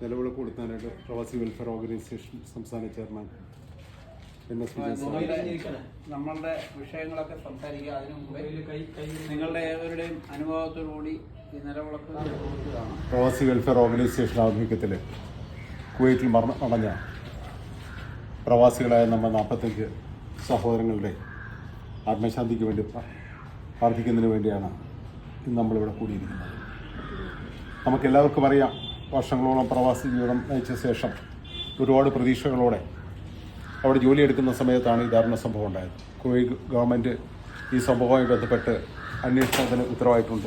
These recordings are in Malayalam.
നിലവിളക്ക് കൊടുത്താനായിട്ട് പ്രവാസി വെൽഫെയർ ഓർഗനൈസേഷൻ സംസ്ഥാന ചെയർമാൻ എൻ എസ്. നമ്മളുടെ വിഷയങ്ങളൊക്കെ സംസാരിക്കുക. അതിനു മുമ്പേ നിങ്ങളുടെ ഏവരുടെയും അനുഭവത്തോടുകൂടി ഈ നിലവിളക്ക് പ്രവാസി വെൽഫെയർ ഓർഗനൈസേഷൻ ആഭിമുഖ്യത്തിൽ കുവൈറ്റിൽ മറ അടഞ്ഞ പ്രവാസികളായ നമ്മൾ നാൽപ്പത്തഞ്ച് സഹോദരങ്ങളുടെ ആത്മശാന്തിക്ക് വേണ്ടി പ്രാർത്ഥിക്കുന്നതിന് വേണ്ടിയാണ് ഇന്ന് നമ്മളിവിടെ കൂടിയിരിക്കുന്നത്. നമുക്കെല്ലാവർക്കും അറിയാം വർഷങ്ങളോളം പ്രവാസി ജീവിതം നയിച്ച ശേഷം ഒരുപാട് പ്രതീക്ഷകളോടെ അവിടെ ജോലിയെടുക്കുന്ന സമയത്താണ് ഈ ദാരുണ സംഭവം ഉണ്ടായത്. കോഴി ഗവൺമെന്റ് ഈ സംഭവവുമായി ബന്ധപ്പെട്ട് അന്വേഷണത്തിന് ഉത്തരവായിട്ടുണ്ട്.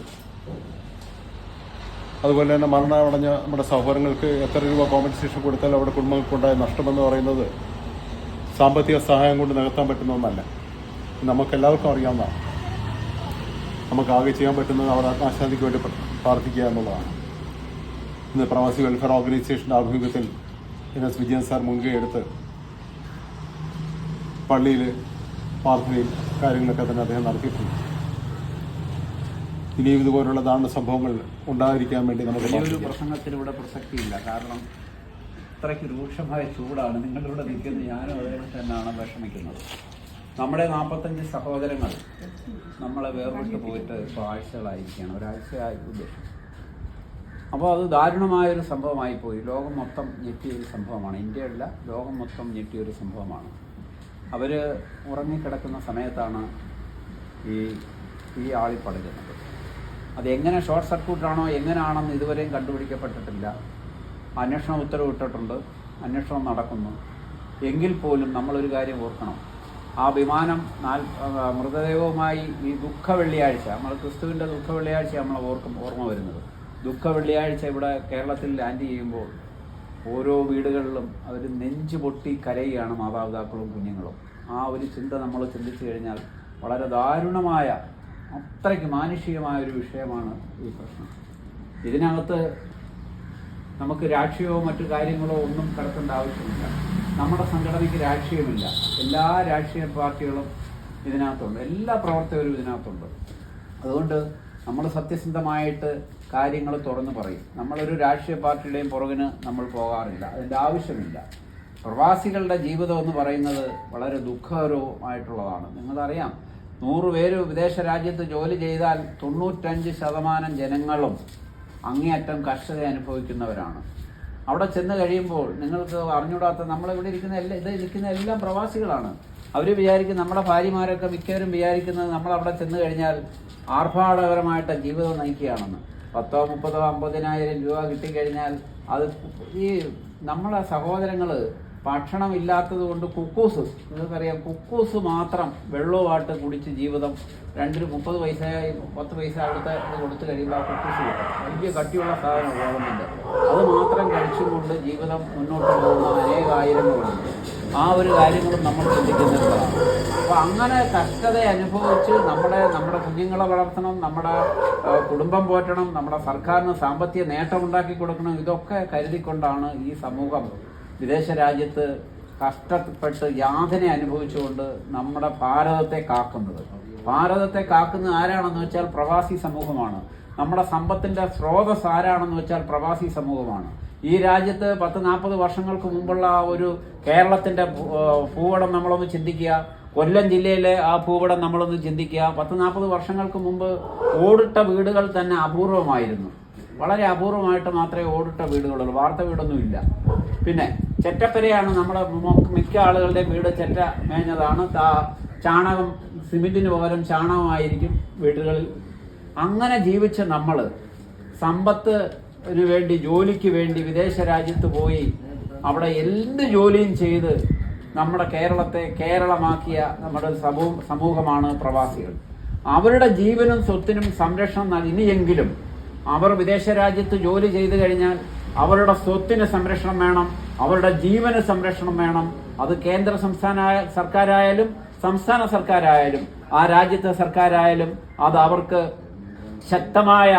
അതുപോലെ തന്നെ മരണമടഞ്ഞ നമ്മുടെ സഹോദരങ്ങൾക്ക് എത്ര രൂപ കോമ്പൻസേഷൻ കൊടുത്താൽ അവിടെ കുടുംബങ്ങൾക്കുണ്ടായ നഷ്ടമെന്ന് പറയുന്നത് സാമ്പത്തിക സഹായം കൊണ്ട് നികത്താൻ പറ്റുന്ന ഒന്നല്ല. നമുക്കെല്ലാവർക്കും അറിയാവുന്നതാണ്. നമുക്ക് ആകെ ചെയ്യാൻ പറ്റുന്നത് അവർ ആത്മാശാന്തിക്ക് വേണ്ടി പ്ര- പ്രാർത്ഥിക്കുക എന്നുള്ളതാണ്. ഇന്ന് പ്രവാസി വെൽഫെയർ ഓർഗനൈസേഷന്റെ ആഭിമുഖ്യത്തിൽ എൻ എസ് വിജയൻ സാർ മുൻകൈയെടുത്ത് പള്ളിയിൽ പ്രാർത്ഥനയും കാര്യങ്ങളൊക്കെ തന്നെ അദ്ദേഹം നടത്തിയിട്ടുണ്ട്. ഇനിയും ഇതുപോലുള്ള ദാരുണ സംഭവങ്ങൾ ഉണ്ടായിരിക്കാൻ വേണ്ടി നമുക്ക് ഇവിടെ പ്രസക്തിയില്ല. കാരണം അത്രയ്ക്ക് രൂക്ഷമായ ചൂടാണ്. നിങ്ങളിവിടെ നിൽക്കുന്നത് ഞാനും അതേപോലെ തന്നെയാണ് വിഷമിക്കുന്നത്. നമ്മുടെ നാൽപ്പത്തഞ്ച് സഹോദരങ്ങൾ നമ്മളെ വേർപെട്ട് പോയിട്ട് ഇപ്പോൾ ആഴ്ചകളായിരിക്കുകയാണ്. ഒരാഴ്ചയായി ഉദ്ദേശം അപ്പോൾ അത് ദാരുണമായൊരു സംഭവമായി പോയി. ലോകം മൊത്തം ഞെട്ടിയൊരു സംഭവമാണ്. ഇന്ത്യയല്ല ലോകം മൊത്തം ഞെട്ടിയൊരു സംഭവമാണ്. അവർ ഉറങ്ങിക്കിടക്കുന്ന സമയത്താണ് ഈ ഈ ആളി പടരുന്നത് അതെങ്ങനെ ഷോർട്ട് സർക്യൂട്ടാണോ എങ്ങനെയാണെന്ന് ഇതുവരെയും കണ്ടുപിടിക്കപ്പെട്ടിട്ടില്ല. അന്വേഷണം ഉത്തരവിട്ടിട്ടുണ്ട്. അന്വേഷണം നടക്കുന്നു. എങ്കിൽ പോലും നമ്മളൊരു കാര്യം ഓർക്കണം. ആ വിമാനം നാൽ മൃതദേഹവുമായി ഈ ദുഃഖ വെള്ളിയാഴ്ച നമ്മൾ ക്രിസ്തുവിന്റെ ദുഃഖ വെള്ളിയാഴ്ച നമ്മൾ ഓർക്കും ഓർമ്മ വരുന്നത്. ദുഃഖ വെള്ളിയാഴ്ച ഇവിടെ കേരളത്തിൽ ലാൻഡ് ചെയ്യുമ്പോൾ ഓരോ വീടുകളിലും അവർ നെഞ്ചു പൊട്ടി കരയുകയാണ് മാതാപിതാക്കളും കുഞ്ഞുങ്ങളും. ആ ഒരു ചിന്ത നമ്മൾ ചിന്തിച്ചു കഴിഞ്ഞാൽ വളരെ ദാരുണമായ അത്രയ്ക്ക് മാനുഷികമായ ഒരു വിഷയമാണ് ഈ പ്രശ്നം. ഇതിനകത്ത് നമുക്ക് രാഷ്ട്രീയമോ മറ്റു കാര്യങ്ങളോ ഒന്നും കടത്തേണ്ട ആവശ്യമില്ല. നമ്മുടെ സംഘടനയ്ക്ക് രാഷ്ട്രീയമില്ല. എല്ലാ രാഷ്ട്രീയ പാർട്ടികളും ഇതിനകത്തുണ്ട്. എല്ലാ പ്രവർത്തകരും ഇതിനകത്തുണ്ട്. അതുകൊണ്ട് നമ്മൾ സത്യസന്ധമായിട്ട് കാര്യങ്ങൾ തുറന്നു പറയും. നമ്മളൊരു രാഷ്ട്രീയ പാർട്ടിയുടെയും പുറകിന് നമ്മൾ പോകാറില്ല. അതിന്റെ ആവശ്യമില്ല. പ്രവാസികളുടെ ജീവിതം എന്ന് പറയുന്നത് വളരെ ദുഃഖകരവുമായിട്ടുള്ളതാണ്. നിങ്ങളറിയാം നൂറ് പേര് വിദേശ രാജ്യത്ത് ജോലി ചെയ്താൽ തൊണ്ണൂറ്റഞ്ച് ശതമാനം ജനങ്ങളും അങ്ങേയറ്റം കഷ്ടത അനുഭവിക്കുന്നവരാണ്. അവിടെ ചെന്ന് കഴിയുമ്പോൾ നിങ്ങൾക്ക് അറിഞ്ഞൂടാത്ത നമ്മളിവിടെ ഇരിക്കുന്ന എല്ലാ ഇത് ഇരിക്കുന്ന എല്ലാം പ്രവാസികളാണ്. അവർ വിചാരിക്കും നമ്മുടെ ഭാര്യമാരൊക്കെ മിക്കവരും വിചാരിക്കുന്നത് നമ്മളവിടെ ചെന്ന് കഴിഞ്ഞാൽ ആർഭാടകരമായിട്ട് ജീവിതം നയിക്കുകയാണെന്ന്. പത്തോ മുപ്പതോ അമ്പതിനായിരം രൂപ കിട്ടിക്കഴിഞ്ഞാൽ അത് ഈ നമ്മളെ സഹോദരങ്ങൾ ഭക്ഷണം ഇല്ലാത്തത് കൊണ്ട് കുക്കൂസ് നിങ്ങൾക്കറിയാം കുക്കൂസ് മാത്രം വെള്ളവുമായിട്ട് കുടിച്ച് ജീവിതം രണ്ടിന് മുപ്പത് പൈസ പത്ത് പൈസ അടുത്ത് കൊടുത്തു കഴിയുമ്പോൾ ആ കുക്കൂസ് വലിയ കട്ടിയുള്ള സാധനം ഗോതമ്പിന്റെ അത് മാത്രം കഴിച്ചുകൊണ്ട് ജീവിതം മുന്നോട്ട് പോകുന്ന അനേകായിരങ്ങളുണ്ട് ആ ഒരു കാര്യങ്ങളും നമ്മൾ ചിന്തിക്കുന്നുള്ളതാണ് അപ്പോൾ അങ്ങനെ കഷ്ടത അനുഭവിച്ച് നമ്മുടെ നമ്മുടെ കുഞ്ഞുങ്ങളെ വളർത്തണം നമ്മുടെ കുടുംബം പോറ്റണം നമ്മുടെ സർക്കാരിന് സാമ്പത്തിക നേട്ടം ഉണ്ടാക്കി കൊടുക്കണം ഇതൊക്കെ കരുതിക്കൊണ്ടാണ് ഈ സമൂഹം വിദേശ രാജ്യത്ത് കഷ്ടപ്പെട്ട് യാതന അനുഭവിച്ചുകൊണ്ട് നമ്മുടെ ഭാരതത്തെ കാക്കുന്നത്. ഭാരതത്തെ കാക്കുന്ന ആരാണെന്ന് വെച്ചാൽ പ്രവാസി സമൂഹമാണ്. നമ്മുടെ സമ്പത്തിന്റെ സ്രോതസ് ആരാണെന്ന് വെച്ചാൽ പ്രവാസി സമൂഹമാണ്. ഈ രാജ്യത്ത് പത്ത് നാൽപ്പത് വർഷങ്ങൾക്ക് മുമ്പുള്ള ഒരു കേരളത്തിന്റെ ഭൂ- ഭൂപടം നമ്മളൊന്ന് ചിന്തിക്കുക. കൊല്ലം ജില്ലയിലെ ആ ഭൂപടം നമ്മളൊന്ന് ചിന്തിക്കുക. പത്ത് നാൽപ്പത് വർഷങ്ങൾക്ക് മുമ്പ് ഓടിട്ട വീടുകൾ തന്നെ അപൂർവമായിരുന്നു. വളരെ അപൂർവമായിട്ട് മാത്രമേ ഓടിട്ട വീടുകളുള്ളൂ. വാർത്ത വീടൊന്നുമില്ല. പിന്നെ ചെറ്റപ്പരയാണ് നമ്മുടെ മിക്ക ആളുകളുടെയും വീട് ചെറ്റ മേഞ്ഞതാണ്. ചാണകം സിമെന്റിന് പകരം ചാണകമായിരിക്കും വീടുകളിൽ. അങ്ങനെ ജീവിച്ച നമ്മൾ സമ്പത്തിന് വേണ്ടി ജോലിക്ക് വേണ്ടി വിദേശ രാജ്യത്ത് പോയി അവിടെ എന്ത് ജോലിയും ചെയ്ത് നമ്മുടെ കേരളത്തെ കേരളമാക്കിയ നമ്മുടെ സമൂഹ സമൂഹമാണ് പ്രവാസികൾ. അവരുടെ ജീവനും സ്വത്തിനും സംരക്ഷണം ഇനിയെങ്കിലും അവർ വിദേശ രാജ്യത്ത് ജോലി ചെയ്തു കഴിഞ്ഞാൽ അവരുടെ സ്വത്തിന് സംരക്ഷണം വേണം അവരുടെ ജീവന് സംരക്ഷണം വേണം. അത് കേന്ദ്ര സംസ്ഥാന സർക്കാരായാലും സംസ്ഥാന സർക്കാരായാലും ആ രാജ്യത്തെ സർക്കാരായാലും അത് അവർക്ക് ശക്തമായ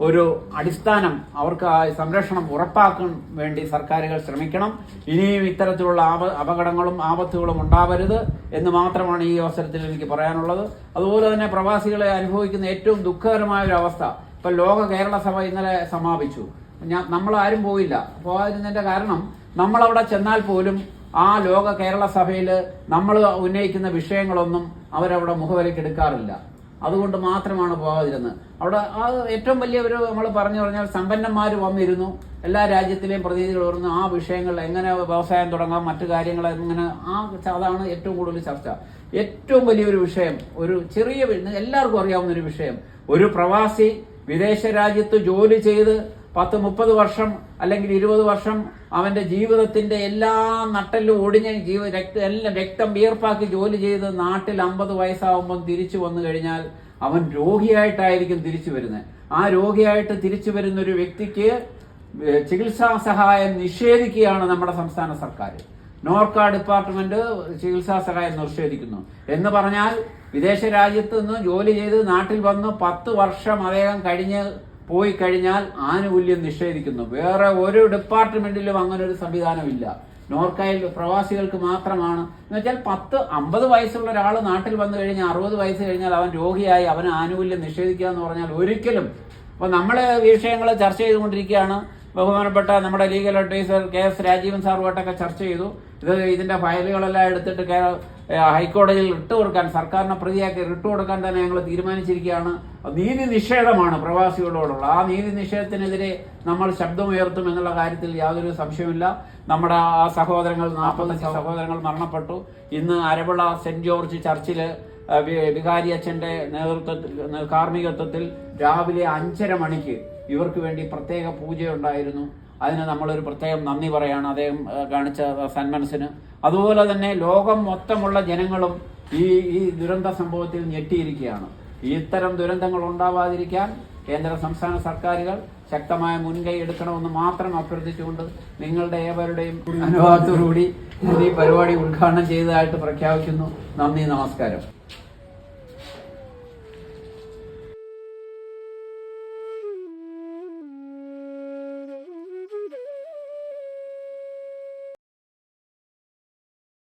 ഒരു അടിസ്ഥാനം അവർക്ക് ആ സംരക്ഷണം ഉറപ്പാക്കാൻ വേണ്ടി സർക്കാരുകൾ ശ്രമിക്കണം. ഇനിയും ഇത്തരത്തിലുള്ള ആപ അപകടങ്ങളും ആപത്തുകളും ഉണ്ടാവരുത് എന്ന് മാത്രമാണ് ഈ അവസരത്തിൽ എനിക്ക് പറയാനുള്ളത്. അതുപോലെ തന്നെ പ്രവാസികളെ അനുഭവിക്കുന്ന ഏറ്റവും ദുഃഖകരമായ ഒരു അവസ്ഥ ഇപ്പൊ ലോക കേരള സഭ ഇന്നലെ സമാപിച്ചു. ഞാൻ നമ്മൾ ആരും പോയില്ല. പോകാതിരുന്നതിന്റെ കാരണം നമ്മൾ അവിടെ ചെന്നാൽ പോലും ആ ലോക കേരള സഭയിൽ നമ്മൾ ഉന്നയിക്കുന്ന വിഷയങ്ങളൊന്നും അവരവിടെ മുഖവിലേക്ക് എടുക്കാറില്ല. അതുകൊണ്ട് മാത്രമാണ് പോകാതിരുന്നത്. അവിടെ ആ ഏറ്റവും വലിയ ഒരു നമ്മൾ പറഞ്ഞു പറഞ്ഞാൽ സമ്പന്നന്മാർ വന്നിരുന്നു. എല്ലാ രാജ്യത്തിലെയും പ്രതിനിധികൾ വരുന്നു ആ വിഷയങ്ങൾ എങ്ങനെ വ്യവസായം തുടങ്ങാം മറ്റു കാര്യങ്ങൾ എങ്ങനെ ആ അതാണ് ഏറ്റവും കൂടുതൽ ചർച്ച. ഏറ്റവും വലിയൊരു വിഷയം ഒരു ചെറിയ എല്ലാവർക്കും അറിയാവുന്ന ഒരു വിഷയം. ഒരു പ്രവാസി വിദേശ രാജ്യത്ത് ജോലി ചെയ്ത് പത്ത് മുപ്പത് വർഷം അല്ലെങ്കിൽ ഇരുപത് വർഷം അവന്റെ ജീവിതത്തിന്റെ എല്ലാ നട്ടെല്ലും ഒടിഞ്ഞ ജീവ രക്ത എല്ലാം രക്തം വിയർപ്പാക്കി ജോലി ചെയ്ത് നാട്ടിൽ അമ്പത് വയസ്സാവുമ്പം തിരിച്ചു വന്നു കഴിഞ്ഞാൽ അവൻ രോഗിയായിട്ടായിരിക്കും തിരിച്ചു വരുന്നത്. ആ രോഗിയായിട്ട് തിരിച്ചു വരുന്ന ഒരു വ്യക്തിക്ക് ചികിത്സാ സഹായം നിഷേധിക്കുകയാണ് നമ്മുടെ സംസ്ഥാന സർക്കാർ. നോർക്ക ഡിപ്പാർട്ട്മെന്റ് ചികിത്സാ സഹായം നിഷേധിക്കുന്നു. എന്ന് പറഞ്ഞാൽ വിദേശ രാജ്യത്ത് നിന്ന് ജോലി ചെയ്ത് നാട്ടിൽ വന്ന് പത്ത് വർഷം അദ്ദേഹം കഴിഞ്ഞ് പോയി കഴിഞ്ഞാൽ ആനുകൂല്യം നിഷേധിക്കുന്നു. വേറെ ഒരു ഡിപ്പാർട്ട്മെന്റിലും അങ്ങനെ ഒരു സംവിധാനമില്ല. നോർക്കയിൽ പ്രവാസികൾക്ക് മാത്രമാണ്. എന്ന് വെച്ചാൽ പത്ത് അമ്പത് വയസ്സുള്ള ഒരാൾ നാട്ടിൽ വന്നു കഴിഞ്ഞാൽ അറുപത് വയസ്സ് കഴിഞ്ഞാൽ അവൻ രോഗിയായി അവൻ ആനുകൂല്യം നിഷേധിക്കുക എന്ന് പറഞ്ഞാൽ ഒരിക്കലും. അപ്പോൾ നമ്മൾ വിഷയങ്ങൾ ചർച്ച ചെയ്തുകൊണ്ടിരിക്കുകയാണ്. ബഹുമാനപ്പെട്ട നമ്മുടെ legal adviser K S Rajeevan സാറുമായിട്ടൊക്കെ ചർച്ച ചെയ്തു. ഇത് ഇതിന്റെ ഫയലുകളെല്ലാം എടുത്തിട്ട് ഹൈക്കോടതിയിൽ റിട്ട് കൊടുക്കാൻ സർക്കാരിനെ പ്രതിയാക്കി റിട്ട് കൊടുക്കാൻ തന്നെ ഞങ്ങൾ തീരുമാനിച്ചിരിക്കുകയാണ്. നീതി നിഷേധമാണ് പ്രവാസികളോടുള്ള. ആ നീതി നിഷേധത്തിനെതിരെ നമ്മൾ ശബ്ദമുയർത്തും എന്നുള്ള കാര്യത്തിൽ യാതൊരു സംശയമില്ല നമ്മുടെ ആ സഹോദരങ്ങൾ നാൽപ്പത്തഞ്ച് സഹോദരങ്ങൾ. മരണപ്പെട്ടു. ഇന്ന് അരവിള സെന്റ് ജോർജ് ചർച്ചിൽ വികാരി അച്ഛന്റെ നേതൃത്വത്തിൽ കാർമ്മികത്വത്തിൽ രാവിലെ അഞ്ചര മണിക്ക് ഇവർക്ക് വേണ്ടി പ്രത്യേക പൂജയുണ്ടായിരുന്നു. അതിന് നമ്മളൊരു പ്രത്യേകം നന്ദി പറയാണ്. അദ്ദേഹം കാണിച്ച സന്മനസ്സിന്. അതുപോലെ തന്നെ ലോകം മൊത്തമുള്ള ജനങ്ങളും ഈ ഈ ദുരന്ത സംഭവത്തിൽ ഞെട്ടിയിരിക്കുകയാണ്. ഇത്തരം ദുരന്തങ്ങൾ ഉണ്ടാവാതിരിക്കാൻ കേന്ദ്ര സംസ്ഥാന സർക്കാരുകൾ ശക്തമായ മുൻകൈ എടുക്കണമെന്ന് മാത്രം അഭ്യർത്ഥിച്ചുകൊണ്ട് നിങ്ങളുടെ ഏവരുടെയും അനുഭവത്തോടുകൂടി ഈ പരിപാടി ഉദ്ഘാടനം ചെയ്തതായിട്ട് പ്രഖ്യാപിക്കുന്നു. നന്ദി നമസ്കാരം.